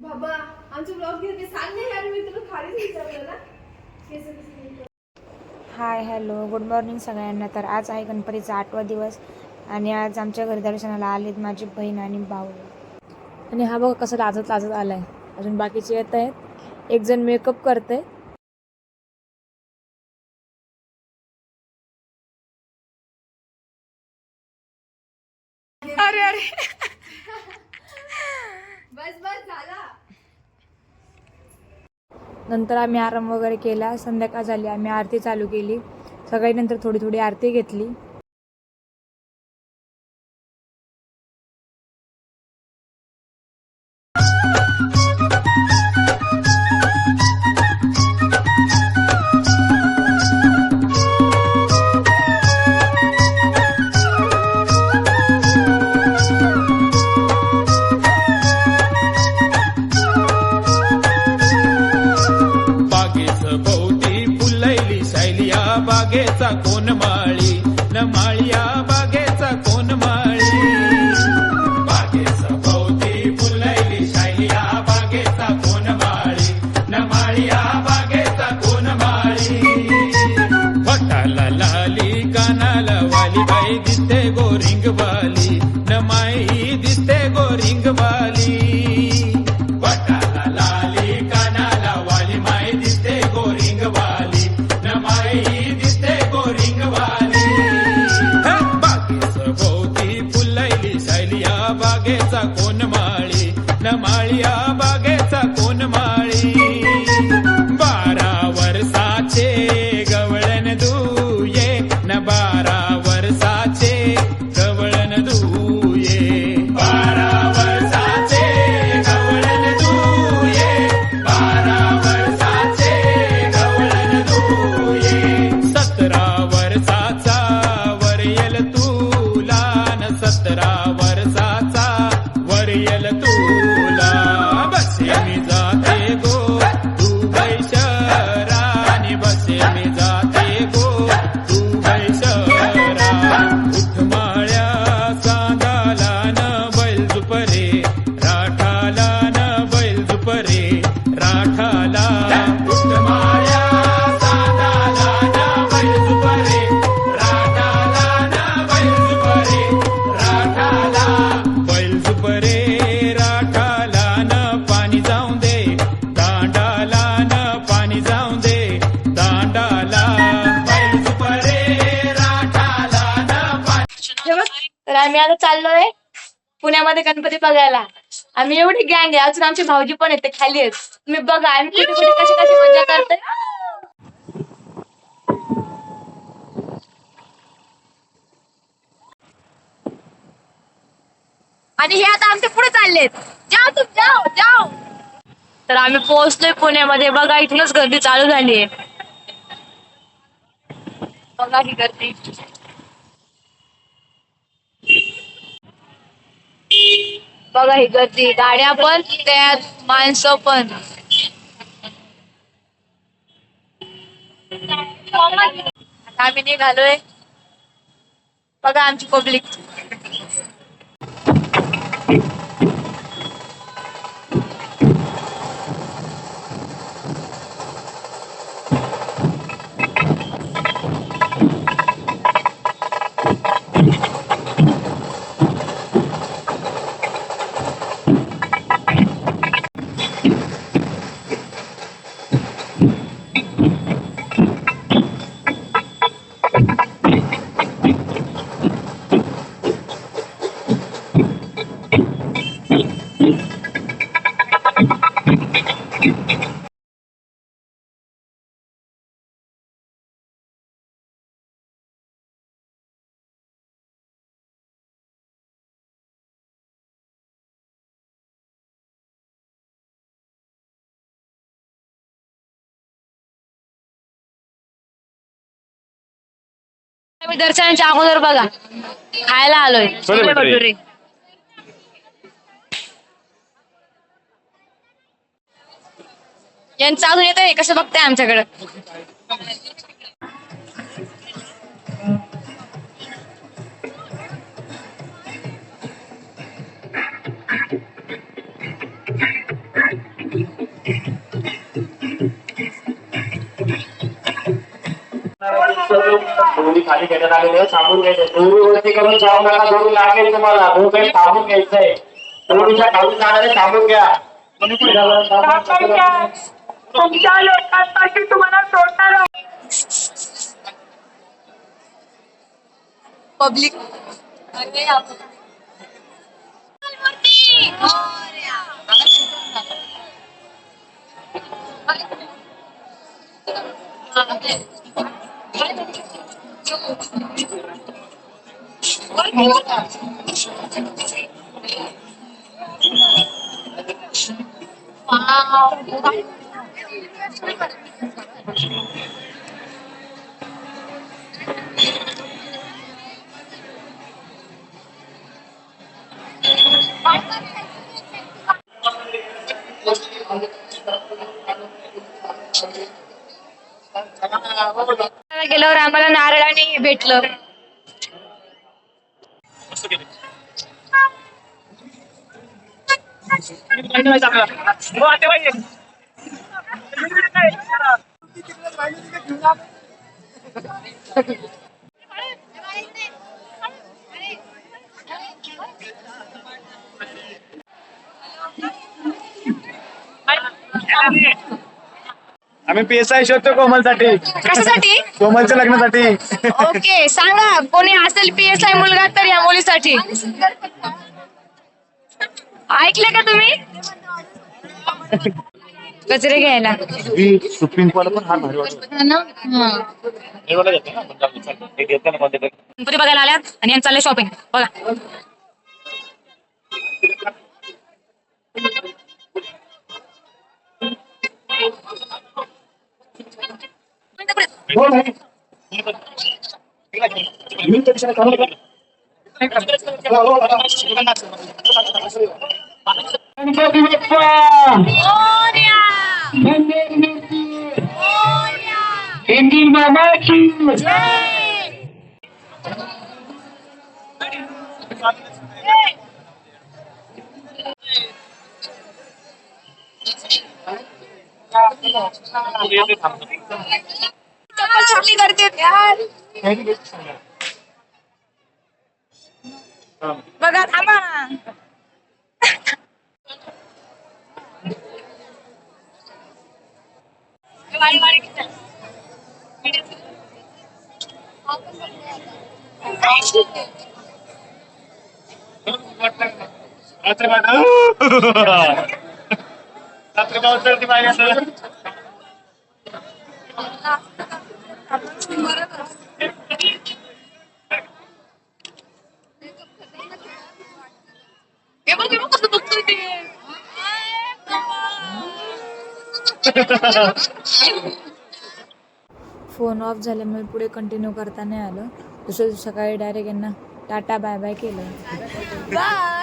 बाबा आमचे ब्लॉग घेते सांग ना यार मी तुला खालीच विचारलं ना. केस कसे हाय हॅलो गुड मॉर्निंग सगळ्यांना. तर आज आहे गणपतीचा आठवा दिवस आणि आज आमच्या घरी दर्शनाला आलेत माझी बहीण आणि भाऊ. आणि हा बघा कसं लाजत लाजत आलाय. अजून बाकीचे येत आहेत. एक जण मेकअप करते अरे अरे. बस बस झाला. नंतर आम्ही आराम वगैरे केला संध्याकाळ झाली आम्ही आरती चालू केली. सकाळी नंतर थोडी थोडी आरती घेतली. बागेचा कोण माळी? न माळिया बागेचा कोण माळी? भोवती फुलैली शैलिया बागेचा कोण माळी? न माळिया बागेचा कोण माळी? फटाला लाली कानाला वाली बाई दिसते गोरिंग वाली पाणी तर आम्ही आता चाललोय पुण्यामध्ये गणपती बघायला. आम्ही एवढी गँग आहे. अजून आमचे भाऊजी पण येते खाली आहेत. तुम्ही बघा आम्ही कुठे कुठे कशी कशी मजा करतोय. आणि हे आता आमच्या पुढे चाललेत. जाओ तुम जाओ जाओ तर आम्ही पोहोचलोय पुण्यामध्ये. बघा इथूनच गर्दी चालू झाली आहे बघा ही गर्दी. बघा ही गर्दी. गाड्या पण त्यात माणसं पण. आम्ही निघालोय. बघा आमची पब्लिक. आम्ही दर्शनाच्या अगोदर बघा. खायला आलोय. छोले भटुरे. यांचं अजून येत आहे कसं बघताय आमच्याकडे? घेण्यात आलेले आहे थांबून घ्यायचं दोरीवरती करून जाऊ नका दोरी लागेल तुम्हाला दोघे थांबून घ्यायचंय दोरीच्या खाली जाणारे थांबून घ्या तुमच्या लोकांपासून तुम्हाला सोडणार पब्लिक Wow. गेल्यावर आम्हाला नारळाने भेटलं. आम्ही पीएसआय शोधतो कोमलसाठी. कशासाठी? कोमलच्या लग्नासाठी. ओके सांगा कोणी असेल पी एस आय मुलगा तर या मुलीसाठी? ऐकले का तुम्ही? कचरे घ्यायला. सुप्रीम कोर्ट पण भारी वाटतो हा ना? गणपती बघायला आल्यात आणि यांचं चाललंय शॉपिंग बघा. Ending Mamaki. Hey. छापली करते यार बघा थांबा ना वाडी रात्री किती? बघ, बघ कसं दुखतंय ते. फोन ऑफ झाल्यामुळे पुढे कंटिन्यू करता नाही आलं दुसऱ्या सकाळी डायरेक्ट यांना टाटा बाय बाय केलं Bye.